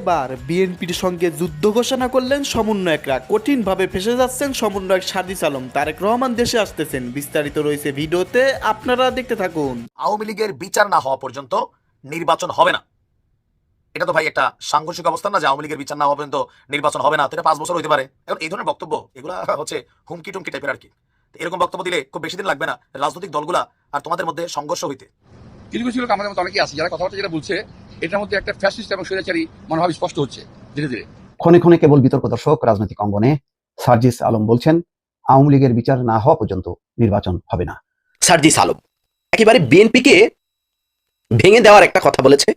এবার বিএনপির সঙ্গে যুদ্ধ ঘোষণা করলেন সমন্বয়করা। কঠিনভাবে ফেসে যাচ্ছেন সমন্বয়ক সাদিস আলম। তারেক রহমান দেশে আসতেছেন। বিস্তারিত রয়েছে ভিডিওতে আপনারা দেখতে থাকুন। আওয়ামী লীগের বিচার না হওয়া পর্যন্ত নির্বাচন হবে না। এটা তো ভাই একটা সাংঘর্ষিক অবস্থা না যে আওয়ামী লীগের বিচার না হওয়া পর্যন্ত নির্বাচন হবে না। এটা পাঁচ বছর হতে পারে। এখন এই ধরনের বক্তব্য এগুলা হচ্ছে হুমকি টুমকি টাইপের আর কি এরকম বক্তব্য দিলে খুব বেশি দিন লাগবে না রাজনৈতিক দলগুলা আর তোমাদের মধ্যে সংঘর্ষ হইতে। কিছু কিছু লোক আমাদের মতো অনেকেই আছে যারা কথাবার্তা যেটা বলছে এটার মধ্যে একটা ফ্যাসিস্ট এবং স্বৈরাচারী মনোভাব স্পষ্ট হচ্ছে ধীরে ধীরে। ক্ষণে ক্ষণে কেবল বিতর্ক দর্শক রাজনৈতিক অঙ্গনে সার্জিস আলম বলছেন আওয়ামী লীগের বিচার না হওয়া পর্যন্ত নির্বাচন হবে না। সার্জিস আলম একেবারে বিএনপিকে ভেঙে দেওয়ার একটা কথা বলেছে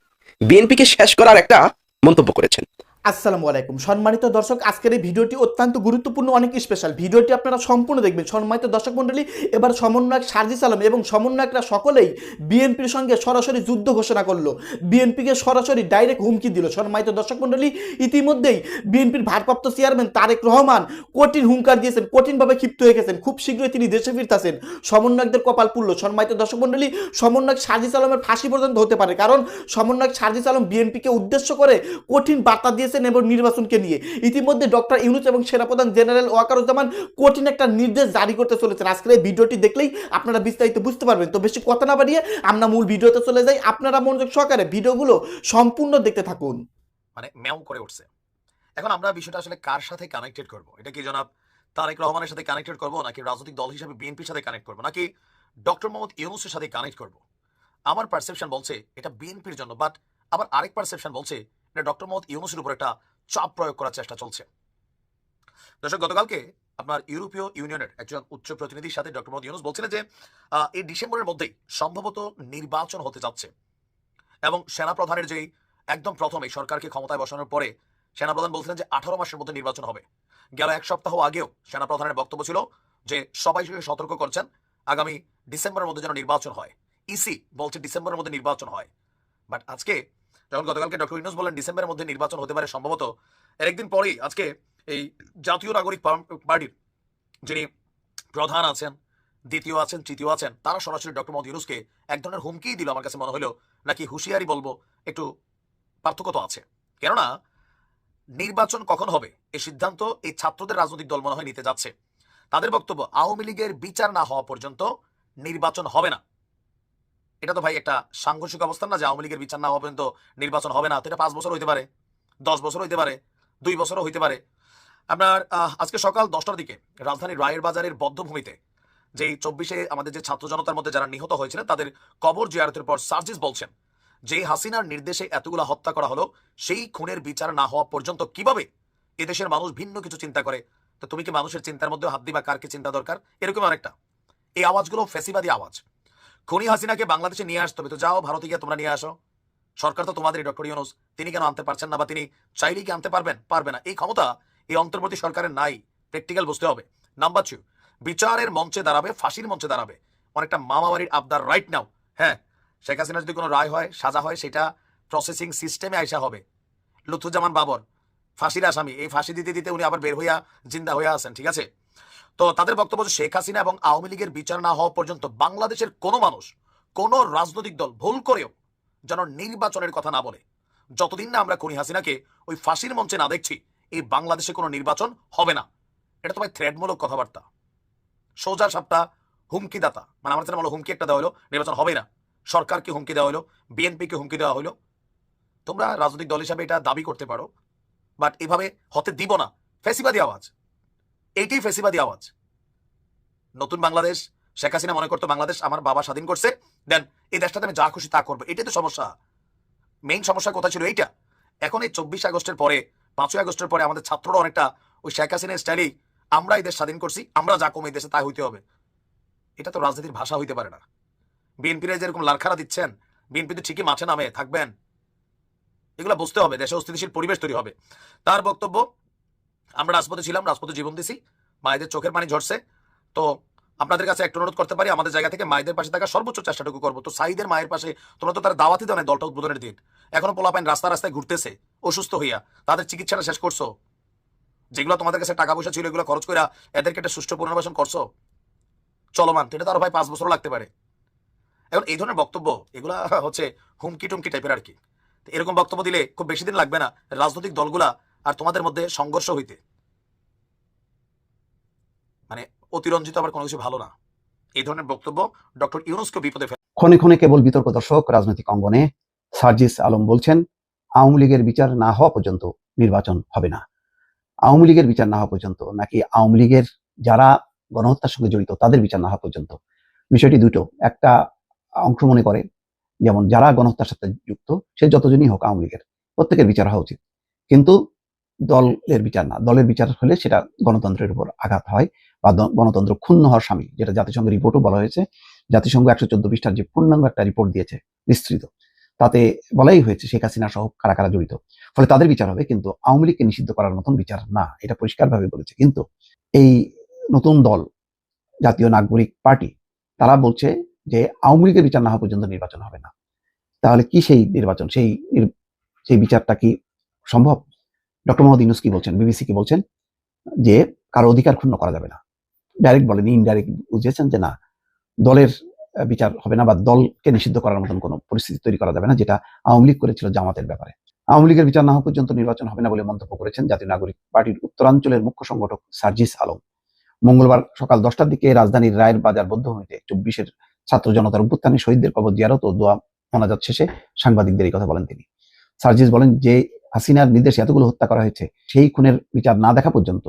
বিএনপিকে শেষ করার একটা মন্তব্য করেছেন। আসসালামু আলাইকুম। সম্মানিত দর্শক, আজকের এই ভিডিওটি অত্যন্ত গুরুত্বপূর্ণ, অনেক স্পেশাল ভিডিওটি আপনারা সম্পূর্ণ দেখবেন। সম্মানিত দর্শক মণ্ডলী, এবার সমন্বয়ক সার্জিস আলম এবং সমন্বয়করা সকলেই বিএনপির সঙ্গে সরাসরি যুদ্ধ ঘোষণা করল। বিএনপিকে সরাসরি ডাইরেক্ট হুমকি দিল। সম্মানিত দর্শক মণ্ডলী, ইতিমধ্যেই বিএনপির ভারপ্রাপ্ত চেয়ারম্যান তারেক রহমান কঠিন হুঙ্কার দিয়েছেন, কঠিনভাবে ক্ষিপ্ত হয়ে গেছেন। খুব শীঘ্রই তিনি দেশে ফিরতেছেন। সমন্বয়কদের কপাল পুরল সম্মানিত দর্শক মণ্ডলী, সমন্বয়ক সার্জিস আলমের ফাঁসি পর্যন্ত হতে পারে। কারণ, সমন্বয়ক সার্জিস আলম বিএনপিকে উদ্দেশ্য করে কঠিন বার্তা দিয়েছেন এবং নির্বাচনকে নিয়ে। ইতিমধ্যে ডক্টর ইউনুস এবং সেনাপ্রধান জেনারেল ওয়াকারুজ্জামান কঠিন একটা নির্দেশ জারি করতে চলেছেন। আজকের এই ভিডিওটি দেখলেই আপনারা বিস্তারিত বুঝতে পারবেন। তো বেশি কথা না বাড়িয়ে আমরা মূল ভিডিওতে চলে যাই। আপনারা মনোযোগ সহকারে ভিডিওগুলো সম্পূর্ণ দেখতে থাকুন। মানে ম্যাও করে উঠছে। এখন আমরা বিষয়টা আসলে কার সাথে কানেক্টেড করব? এটা কি জনাব তারেক রহমানের সাথে কানেক্টেড করব, নাকি রাজনৈতিক দল হিসেবে বিএনপির সাথে কানেক্ট করব, নাকি ডক্টর মোহাম্মদ ইউনুসের সাথে কানেক্ট করব? আমার পারসেপশন বলছে এটা বিএনপির জন্য বাট আবার আরেক পারসেপশন বলছে এটা ডক্টর মোহাম্মদ ইউনুসের উপর একটা চাপ প্রয়োগ করার চেষ্টা চলছে। দর্শক, গতকালকে আপনার ইউরোপীয় ইউনিয়নের একজন উচ্চ প্রতিনিধির সাথে ডক্টর মোহাম্মদ ইউনুস বলছিলেন যে এই ডিসেম্বরের মধ্যেই সম্ভবত নির্বাচন হতে যাচ্ছে এবং সেনাপ্রধানের যেই একদম প্রথম এই সরকারকে ক্ষমতায় বসানোর পরে সেনাপ্রধান বলছিলেন যে আঠারো মাসের মধ্যে নির্বাচন হবে। গেল এক সপ্তাহ আগেও সেনাপ্রধানের বক্তব্য ছিল যে সবাই সতর্ক করছেন, আগামী ডিসেম্বরের মধ্যে যেন নির্বাচন হয়। ইসি বলছে ডিসেম্বরের মধ্যে নির্বাচন হয়। বাট আজকে যখন গতকালকে ডক্টর ইউনুস বলেন ডিসেম্বরের মধ্যে নির্বাচন হতে পারে সম্ভবত। এর একদিন পরেই আজকে এই জাতীয় নাগরিক পার্টির যিনি প্রধান আছেন, দ্বিতীয় আছেন, তৃতীয় আছেন, তারা সরাসরি ডক্টর মোহাম্মদ ইউনুসকে এক ধরনের হুমকিই দিল আমার কাছে মনে হলো, নাকি হুঁশিয়ারি বলব, একটু পার্থক্য তো আছে। কেননা নির্বাচন কখন হবে এই সিদ্ধান্ত এই ছাত্রদের রাজনৈতিক দল মনে হয় নিতে যাচ্ছে। তাদের বক্তব্য, আওয়ামী লীগের বিচার না হওয়া পর্যন্ত নির্বাচন হবে না। এটা তো ভাই একটা সাংঘর্ষিক অবস্থান না যে আওয়ামী লীগের বিচার না হওয়া পর্যন্ত নির্বাচন হবে না? তো এটা পাঁচ বছর হইতে পারে, দশ বছর হইতে পারে, দুই বছরও হইতে পারে। আপনার আজকে সকাল দশটার দিকে রাজধানীর রায়ের বাজারের বদ্ধভূমিতে যেই চব্বিশে আমাদের যে ছাত্র জনতার মধ্যে যারা নিহত হয়েছিলেন, তাদের কবর জিয়ারতের পর সার্জিস বলছেন যে হাসিনার নির্দেশে এতগুলা হত্যা করা হলো, সেই খুনের বিচার না হওয়া পর্যন্ত কীভাবে এদেশের মানুষ ভিন্ন কিছু চিন্তা করে? তো তুমি কি মানুষের চিন্তার মধ্যে হাত দিবা? কার কি চিন্তা দরকার? এরকম আরেকটা। এই আওয়াজগুলো ফেসিবাদী আওয়াজ। খুনি হাসিনাকে বাংলাদেশে নিয়ে আসতে হবে। তো যাও, ভারতে গিয়ে তোমরা নিয়ে আসো। সরকার তো তোমাদের ডক্টর ইউনুস। তিনি কেন আনতে পারছেন না বা তিনি চাইলেই কি আনতে পারবেন? পারবে না। এই ক্ষমতা এই অন্তর্বর্তী সরকারের নাই। প্র্যাকটিক্যাল বুঝতে হবে। নাম্বার টু বিচারের মঞ্চে দাঁড়াবে, ফাঁসির মঞ্চে দাঁড়াবে। অনেকটা মামাবাড়ির আবদার রাইট নাও হ্যাঁ শেখ হাসিনা যদি কোনো রায় হয়, সাজা হয়, সেটা প্রসেসিং সিস্টেমে আইসা হবে। লুৎফুজ্জামান বাবর, ফাঁসির আসামি। এই ফাঁসি দিতে দিতে উনি আবার বের হইয়া জিন্দা হইয়া আছেন, ঠিক আছে? তো তাদের বক্তব্য যে শেখ হাসিনা এবং আওয়ামী লীগের বিচার না হওয়া পর্যন্ত বাংলাদেশের কোনো মানুষ, কোনো রাজনৈতিক দল ভুল করেও যেন নির্বাচনের কথা না বলে। যতদিন না আমরা খুনি হাসিনাকে ওই ফাঁসির মঞ্চে না দেখছি, এই বাংলাদেশে কোনো নির্বাচন হবে না। এটা তো ভাই থ্রেডমূলক কথাবার্তা। সোজা সাপটা হুমকি দাতা মানে আমার যেন বলো হুমকি একটা দেওয়া হলো, নির্বাচন হবে না। সরকারকে হুমকি দেওয়া হলো, বিএনপিকে হুমকি দেওয়া হলো। তোমরা রাজনৈতিক দল হিসাবে এটা দাবি করতে পারো, বাট এভাবে হতে দিব না। ফেসিবাদী আওয়াজ। এইটাই ফেসিবাদী আওয়াজ। নতুন বাংলাদেশ, শেখ হাসিনা মনে করতো বাংলাদেশ আমার বাবা স্বাধীন করছে, দেন এই দেশটাতে আমি যা খুশি তা করব। এটাই তো সমস্যা। মেইন সমস্যা কোথায় ছিল এইটা। এখন এই চব্বিশ আগস্টের পরে, পাঁচই আগস্টের পরে আমাদের ছাত্ররা অনেকটা ওই শেখ হাসিনার স্টাইলেই আমরা এই দেশ স্বাধীন করছি, আমরা যা কমে দেশে তাই হইতে হবে। এটা তো রাজনীতির ভাষা হইতে পারে না। বিএনপিরা যেরকম লারখারা দিচ্ছেন, বিএনপি তো ঠিকই মাঠে নামে, থাকবেন। এগুলো বুঝতে হবে, দেশে অস্থিতিশীল পরিবেশ তৈরি হবে। তার বক্তব্য আমরা রাজপথে ছিলাম, রাজপথে জীবন দিছি। মায়েদের চোখের পানি ঝরছে। তো আপনাদের কাছে একটা অনুরোধ করতে পারি, আমাদের জায়গা থেকে মায়েদের পাশে থাকা সর্বোচ্চ চেষ্টাটুকু করব। তো সাইদের মায়ের পাশে তোমরা তো তারা দাওয়াতি দাও না দলটা উদ্বোধনের দিন। এখনও পোলাপাইন রাস্তা রাস্তায় ঘুরতেছে, অসুস্থ হইয়া। তাদের চিকিৎসাটা শেষ করছ। যেগুলো তোমাদের কাছে টাকা পয়সা ছিল, এগুলো খরচ করে এদেরকে একটা সুষ্ঠু পুনর্বাসন করছ? চলমান এটা তো ভাই পাঁচ বছর লাগতে পারে। এখন এই ধরনের বক্তব্য, এগুলা হচ্ছে হুমকি টুমকি টাইপের আর কি। এরকম বক্তব্য দিলে খুব বেশি দিন লাগবে না। রাজনৈতিক দলগুলা আর তোমাদের মধ্যে সংঘর্ষ হইতে। মানে অতিরঞ্জিত আবার কোনো কিছু ভালো না। এই ধরনের বক্তব্য ডক্টর ইউনুসকে বিপদে ক্ষণে ক্ষণে কেবল বিতর্ক দর্শক, রাজনৈতিক অঙ্গনে সার্জিস আলম বলছেন, আওয়ামী লীগের বিচার না হওয়া পর্যন্ত নির্বাচন হবে না। আওয়ামী লীগের বিচার না হওয়া পর্যন্ত, নাকি আওয়ামী লীগের যারা গণহত্যার সঙ্গে জড়িত, তাদের বিচার না হওয়া পর্যন্ত? বিষয়টি দুটো। একটা অংশ মনে করে, যেমন যারা গণহত্যার সাথে যুক্ত, সে যতজনই হোক আওয়ামী লীগের, প্রত্যেকের বিচার হওয়া উচিত। কিন্তু দলের বিচার না। দলের বিচার হলে সেটা গণতন্ত্রের উপর আঘাত হয় বা গণতন্ত্র ক্ষুণ্ণ হওয়ার স্বামী যেটা জাতিসংঘ রিপোর্টও বলা হয়েছে। জাতিসংঘ একশো চোদ্দ পৃষ্ঠার যে পূর্ণাঙ্গ একটা রিপোর্ট দিয়েছে, বিস্তৃত, তাতে বলাই হয়েছে শেখ হাসিনা সহ কারা কারা জড়িত। ফলে তাদের বিচার হবে, কিন্তু আওয়ামী লীগকে নিষিদ্ধ করার মতন বিচার না, এটা পরিষ্কারভাবে বলেছে। কিন্তু এই নতুন দল, জাতীয় নাগরিক পার্টি, তারা বলছে যে আওয়ামী লীগের বিচার না হওয়া পর্যন্ত নির্বাচন হবে না। তাহলে কি সেই নির্বাচন, সেই সেই বিচারটা কি সম্ভব? ডক্টর মোহাম্মদ ইউনুস কি বলছেন? বিবিসি কি বলছেন? যে কারও অধিকার ক্ষুণ্ণ করা যাবে না। ডাইরেক্ট বলেন ইনডাইরেক্ট বুঝিয়েছেন যে না, দলের বিচার হবে না বা দলকে নিষিদ্ধ করার মতন কোনো পরিস্থিতি তৈরি করা যাবে না, যেটা আওয়ামী লীগ করেছিল জামাতের ব্যাপারে। আওয়ামী লীগের বিচার না হওয়া পর্যন্ত নির্বাচন হবে না বলে মন্তব্য করেছেন জাতীয় নাগরিক পার্টির উত্তরাঞ্চলের মুখ্য সংগঠক সার্জিস আলম। মঙ্গলবার সকাল দশটার দিকে রাজধানীর রায়ের বাজার বদ্ধভূমিতে চব্বিশের ছাত্র জনতার অভ্যুত্থানে শহীদদের কবর জিয়ারত ও দোয়া মোনাজাত শেষে সাংবাদিকদের এই কথা বলেন তিনি। সার্জিস বলেন যে হাসিনার নির্দেশে এতগুলো হত্যা করা হয়েছে, সেই খুনের বিচার না দেখা পর্যন্ত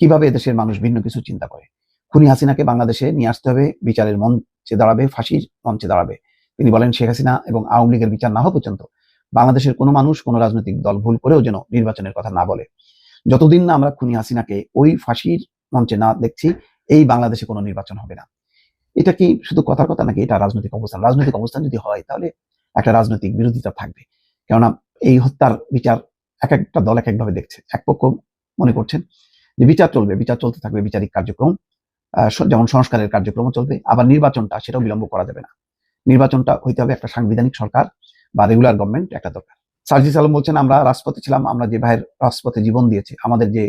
কীভাবে দেশের মানুষ ভিন্ন কিছু চিন্তা করে? খুনি হাসিনাকে বাংলাদেশে নিয়ে আসতে হবে, বিচারের মঞ্চে দাঁড়াবে, ফাঁসির মঞ্চে দাঁড়াবে। তিনি বলেন, শেখ হাসিনা এবং আওয়ামী লীগের বিচার না হওয়া পর্যন্ত বাংলাদেশের কোনো মানুষ, কোনো রাজনৈতিক দল ভুল করেও যেন নির্বাচনের কথা না বলে। যতদিন না আমরা খুনি হাসিনাকে ওই ফাঁসির মঞ্চে না দেখছি, এই বাংলাদেশে কোনো নির্বাচন হবে না। এটা কি শুধু কথার কথা নাকি? এটা রাজনৈতিক অবস্থান। রাজনৈতিক অবস্থান যদি হয়, তাহলে একটা রাজনৈতিক বিরোধিতা থাকবে। কেননা এই হত্যার বিচার এক একটা দল এক একভাবে দেখছে। এক পক্ষ মনে করছেন যে বিচার চলবে, বিচার চলতে থাকবে, বিচারিক কার্যক্রম যেমন সংস্কারের কার্যক্রমও চলবে, আবার নির্বাচনটা সেটাও বিলম্ব করা যাবে না। নির্বাচনটা হইতে হবে একটা সাংবিধানিক সরকার বা রেগুলার গভর্নমেন্ট একটা দরকার। সার্জিস আলম বলছেন, আমরা রাজপথে ছিলাম, আমরা যে ভাইয়ের রাজপথে জীবন দিয়েছে, আমাদের যে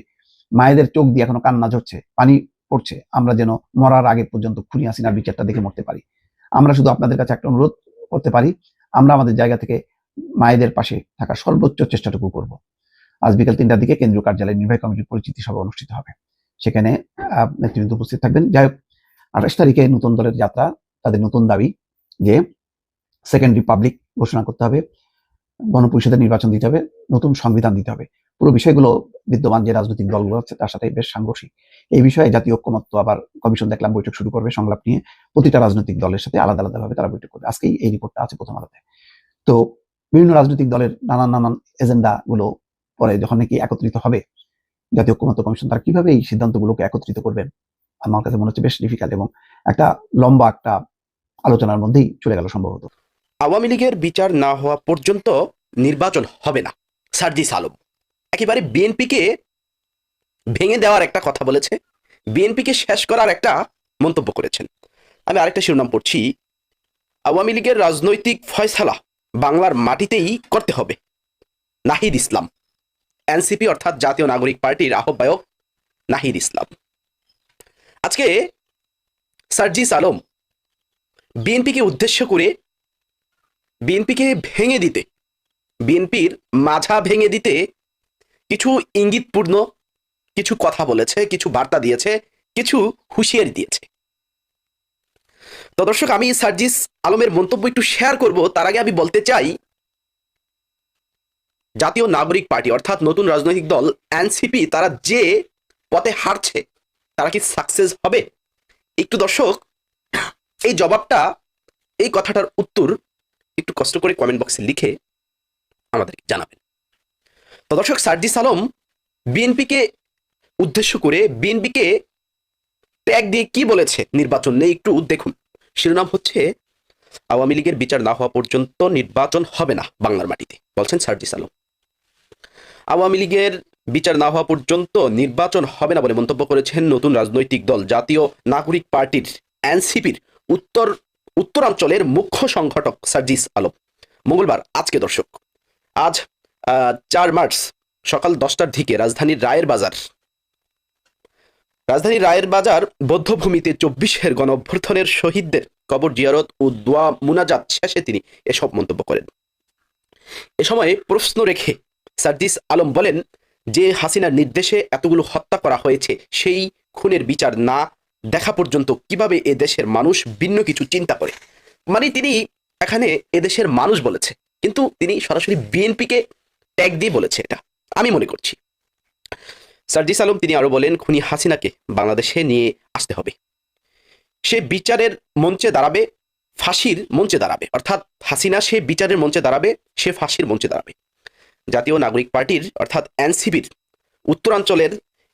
মায়েদের চোখ দিয়ে এখনও কান্না ঝরছে, পানি পড়ছে, আমরা যেন মরার আগে পর্যন্ত খুনি হাসিনার বিচারটা দেখে মরতে পারি। আমরা শুধু আপনাদের কাছে একটা অনুরোধ করতে পারি, আমরা আমাদের জায়গা থেকে মায়েদের পাশে থাকার সর্বোচ্চ চেষ্টাটুকু করব। আজ বিকেল তিনটার দিকে কেন্দ্রীয় কার্যালয়ে নির্বাহী কমিটির পরিচিতি সভা অনুষ্ঠিত হবে। সেখানে নেতৃবৃন্দ উপস্থিত থাকবেন। যাই হোক, আঠাশ তারিখে নতুন দলের যাত্রা, তাদের নতুন দাবি যে সেকেন্ড রিপাবলিক ঘোষণা করতে হবে গণপরিষদের নির্বাচন দিতে হবে, নতুন সংবিধান দিতে হবে। পুরো বিষয়গুলো বিদ্যমান যে রাজনৈতিক দলগুলো আছে, তার সাথে বেশ সাংঘর্ষিক। এই বিষয়ে জাতীয় ঐক্যমত্য আবার কমিশন দেখলাম বৈঠক শুরু করবে, সংলাপ নিয়ে। প্রতিটা রাজনৈতিক দলের সাথে আলাদা আলাদাভাবে তারা বৈঠক করবে। আজকেই এই রিপোর্টটা আছে প্রথম আলোতে। তো বিভিন্ন রাজনৈতিক দলের নানান নানান এজেন্ডা গুলো পরে যখন নাকি একত্রিত হবে, জাতীয় ঐক্যমত্য কমিশন, তারা কীভাবে এই সিদ্ধান্তগুলোকে একত্রিত করবেন? আমার কাছে মনে হচ্ছে বেশ ডিফিকাল্ট এবং একটা লম্বা একটা আলোচনার মধ্যেই চলে গেল সম্ভবত। আওয়ামী লীগের বিচার না হওয়া পর্যন্ত নির্বাচন হবে না, সার্জিস আলম। একেবারে বিএনপিকে ভেঙে দেওয়ার একটা কথা বলেছে, বিএনপিকে শেষ করার একটা মন্তব্য করেছেন। আমি আরেকটা শিরোনাম পড়ছি। আওয়ামী লীগের রাজনৈতিক ফয়সালা বাংলার মাটিতেই করতে হবে। নাহিদ ইসলাম, এনসিপি অর্থাৎ জাতীয় নাগরিক পার্টির আহ্বায়ক নাহিদ ইসলাম। আজকে সার্জিস আলম বিএনপিকে উদ্দেশ্য করে বিএনপিকে ভেঙে দিতে, বিএনপির মাঝা ভেঙে দিতে কিছু ইঙ্গিতপূর্ণ কিছু কথা বলেছে, কিছু বার্তা দিয়েছে, কিছু হুঁশিয়ারি দিয়েছে। তো দর্শক, আমি সার্জিস আলমের মন্তব্য একটু শেয়ার করব। তার আগে আমি বলতে চাই, জাতীয় নাগরিক পার্টি, অর্থাৎ নতুন রাজনৈতিক দল এনসিপি, তারা যে পথে হারছে তারা কি সাকসেস হবে? একটু দর্শক, এই জবাবটা, এই কথাটার উত্তর একটু কষ্ট করে কমেন্ট বক্সে লিখে আমাদের জানাবেন। তো দর্শক, সার্জিস আলম বিএনপিকে উদ্দেশ্য করে, বিএনপিকে ট্যাগ দিয়ে কি বলেছে নির্বাচন নেই একটু দেখুন। শিরোনাম হচ্ছে, আওয়ামী লীগের বিচার না হওয়া পর্যন্ত নির্বাচন হবে না বাংলার মাটিতে, বলছেন সার্জিস আলম। আওয়ামী লীগের বিচার না হওয়া পর্যন্ত নির্বাচন হবে না বলে মন্তব্য করেছেন নতুন রাজনৈতিক দল, জাতীয় নাগরিক পার্টির এনসিপির উত্তর, উত্তরাঞ্চলের মুখ্য সংগঠক সার্জিস আলম। মঙ্গলবার, আজকে দর্শক, আজ চার মার্চ সকাল দশটার দিকে রাজধানীর রায়ের বাজার রাজধানীর রায়ের বাজার বৌদ্ধভূমিতে চব্বিশের গণ অভ্যর্থনের শহীদদের কবর জিয়ারত ও দোয়া মুনাজাত শেষে তিনি এসব মন্তব্য করেন। এ সময় প্রশ্ন রেখে সার্জিস আলম বলেন, যে হাসিনার নির্দেশে এতগুলো হত্যা করা হয়েছে, সেই খুনের বিচার না দেখা পর্যন্ত কীভাবে এ দেশের মানুষ ভিন্ন কিছু চিন্তা করে? মানে তিনি এখানে এদেশের মানুষ বলেছে, কিন্তু তিনি সরাসরি বিএনপিকে ট্যাগ দিয়ে বলেছে এটা। আমি মনে করছি। সার্জিস আলম তিনি আরও বলেন, খুনি হাসিনাকে বাংলাদেশে নিয়ে আসতে হবে। সে বিচারের মঞ্চে দাঁড়াবে, ফাঁসির মঞ্চে দাঁড়াবে। অর্থাৎ হাসিনা সে বিচারের মঞ্চে দাঁড়াবে, সে ফাঁসির মঞ্চে দাঁড়াবে। জাতীয় নাগরিক পার্টির, অর্থাৎ এনসিবির উত্তরাঞ্চলের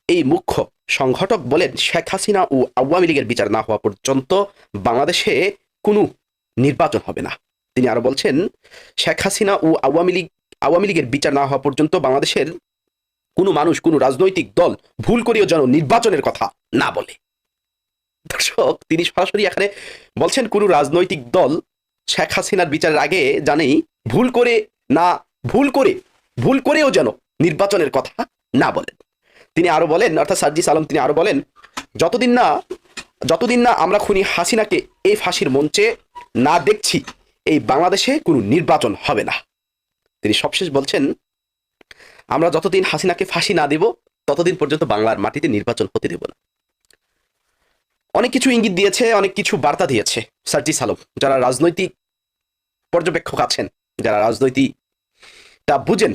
এই মুখ্য সংগঠক বলেন, শেখ হাসিনা ও আওয়ামী লীগের বিচার না হওয়া পর্যন্ত বাংলাদেশে কোনো নির্বাচন হবে না। তিনি আরও বলছেন, শেখ হাসিনা ও আওয়ামী লীগ, আওয়ামী লীগের বিচার না হওয়া পর্যন্ত বাংলাদেশের কোনো মানুষ, কোনো রাজনৈতিক দল ভুল করেও যেন নির্বাচনের কথা না বলে। দর্শক, তিনি সরাসরি এখানে বলছেন, কোনো রাজনৈতিক দল শেখ হাসিনার বিচারের আগে জানেই ভুল করে না, ভুল করে, ভুল করেও যেন নির্বাচনের কথা না বলেন। তিনি আরও বলেন, অর্থাৎ সার্জিস আলম তিনি আরও বলেন, যতদিন না যতদিন না আমরা খুনি হাসিনাকে এই ফাঁসির মঞ্চে না দেখছি, এই বাংলাদেশে কোনো নির্বাচন হবে না। তিনি সবশেষ বলছেন আমরা যতদিন হাসিনাকে ফাঁসি না দেব, ততদিন পর্যন্ত বাংলার মাটিতে নির্বাচন হতে দেব না। অনেক কিছু ইঙ্গিত দিয়েছে, অনেক কিছু বার্তা দিয়েছে সার্জিস আলম যারা রাজনৈতিক পর্যবেক্ষক আছেন, যারা রাজনৈতিকটা বুঝেন,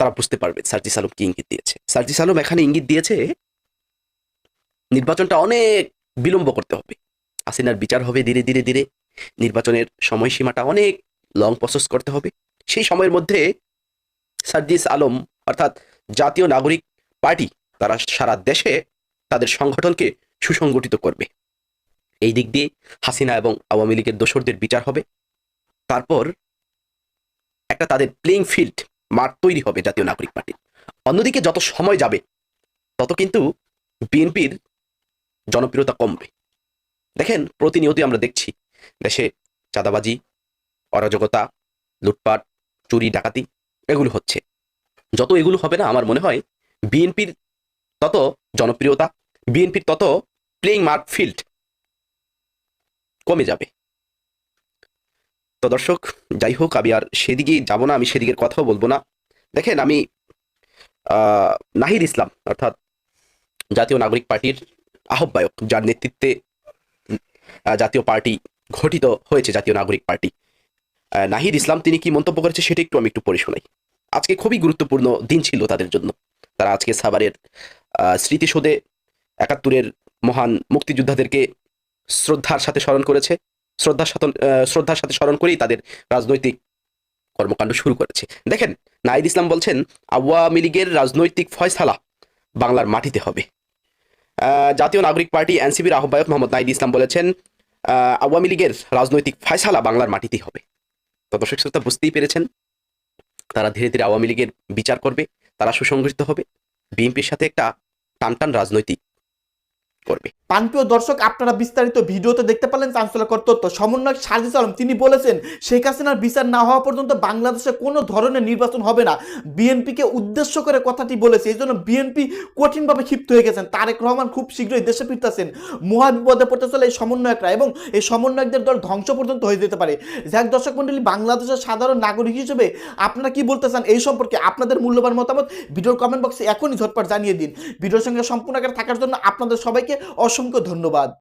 তারা বুঝতে পারবে সার্জিস আলম কি ইঙ্গিত দিয়েছে। সার্জিস আলম এখানে ইঙ্গিত দিয়েছে, নির্বাচনটা অনেক বিলম্ব করতে হবে। হাসিনার বিচার হবে ধীরে ধীরে ধীরে, নির্বাচনের সময়সীমাটা অনেক লং প্রসেস করতে হবে। সেই সময়ের মধ্যে সার্জিস আলম অর্থাৎ জাতীয় নাগরিক পার্টি তারা সারা দেশে তাদের সংগঠনকে সুসংগঠিত করবে। এই দিক দিয়ে হাসিনা এবং আওয়ামী লীগের দোসরদের বিচার হবে। তারপর একটা তাদের প্লেইং ফিল্ড মাঠ তৈরি হবে জাতীয় নাগরিক পার্টির। অন্যদিকে যত সময় যাবে, তত কিন্তু বিএনপির জনপ্রিয়তা কমবে। দেখেন, প্রতিনিয়তই আমরা দেখছি দেশে চাঁদাবাজি, অরাজকতা, লুটপাট, চুরি, ডাকাতি, এগুলো হচ্ছে। যত এগুলো হবে না, আমার মনে হয় বিএনপির তত জনপ্রিয়তা, বিএনপির তত প্লেইং মার্ক ফিল্ড কমে যাবে। তো দর্শক, যাই হোক, আমি আর সেদিকে যাব না, আমি সেদিকের কথাও বলব না। দেখেন, আমি নাহিদ ইসলাম, অর্থাৎ জাতীয় নাগরিক পার্টির আহ্বায়ক, যার নেতৃত্বে জাতীয় পার্টি গঠিত হয়েছে, জাতীয় নাগরিক পার্টি। নাহিদ ইসলাম, তিনি কি মন্তব্য করেছে, সেটা একটু আমি একটু পড়ে শোনাই। আজকে খুবই গুরুত্বপূর্ণ দিন ছিল তাদের জন্য। তারা আজকে সাভারের স্মৃতিসৌধে একাত্তরের মহান মুক্তিযোদ্ধাদেরকে শ্রদ্ধার সাথে স্মরণ করেছে। শ্রদ্ধার সাথে শ্রদ্ধার সাথে স্মরণ করেই তাদের রাজনৈতিক কর্মকাণ্ড শুরু করেছে। দেখেন নাহিদ ইসলাম বলছেন, আওয়ামী লীগের রাজনৈতিক ফয়সালা বাংলার মাটিতে হবে। জাতীয় নাগরিক পার্টি এনসিপির আহ্বায়ক মোহাম্মদ নাহিদ ইসলাম বলেছেন আওয়ামী লীগের রাজনৈতিক ফয়সালা বাংলার মাটিতেই হবে। তো দর্শক শ্রোতা, বুঝতেই পেরেছেন? তারা ধীরে ধীরে আওয়ামী লীগের বিচার করবে, তারা সুসংগঠিত হবে। বিএনপির সাথে একটা টানটান রাজনৈতিক করবে। পানপ্রিয় দর্শক, আপনারা বিস্তারিত ভিডিওতে দেখতে পেলেন চাঞ্চল্যকর তথ্য। সমন্বয়ক সার্জিস আলম, তিনি বলেছেন, শেখ হাসিনার বিচার না হওয়া পর্যন্ত বাংলাদেশে কোনো ধরনের নির্বাচন হবে না। বিএনপিকে উদ্দেশ্য করে কথাটি বলেছে, এই জন্য বিএনপি কঠিনভাবে ক্ষিপ্ত হয়ে গেছেন। তারেক রহমান খুব শীঘ্রই দেশে ফিরতেছেন মহা বিপদে পড়তে চলে এই সমন্বয়করা এবং এই সমন্বয়কদের দল ধ্বংস পর্যন্ত হয়ে যেতে পারে। যাক দর্শক মন্ডলী বাংলাদেশের সাধারণ নাগরিক হিসেবে আপনারা কি বলতে চান এই সম্পর্কে আপনাদের মূল্যবান মতামত? ভিডিওর কমেন্ট বক্সে এখনই ঝটপট জানিয়ে দিন। ভিডিওর সঙ্গে সম্পূর্ণ থাকার জন্য আপনাদের সবাইকে অসংখ্য ধন্যবাদ।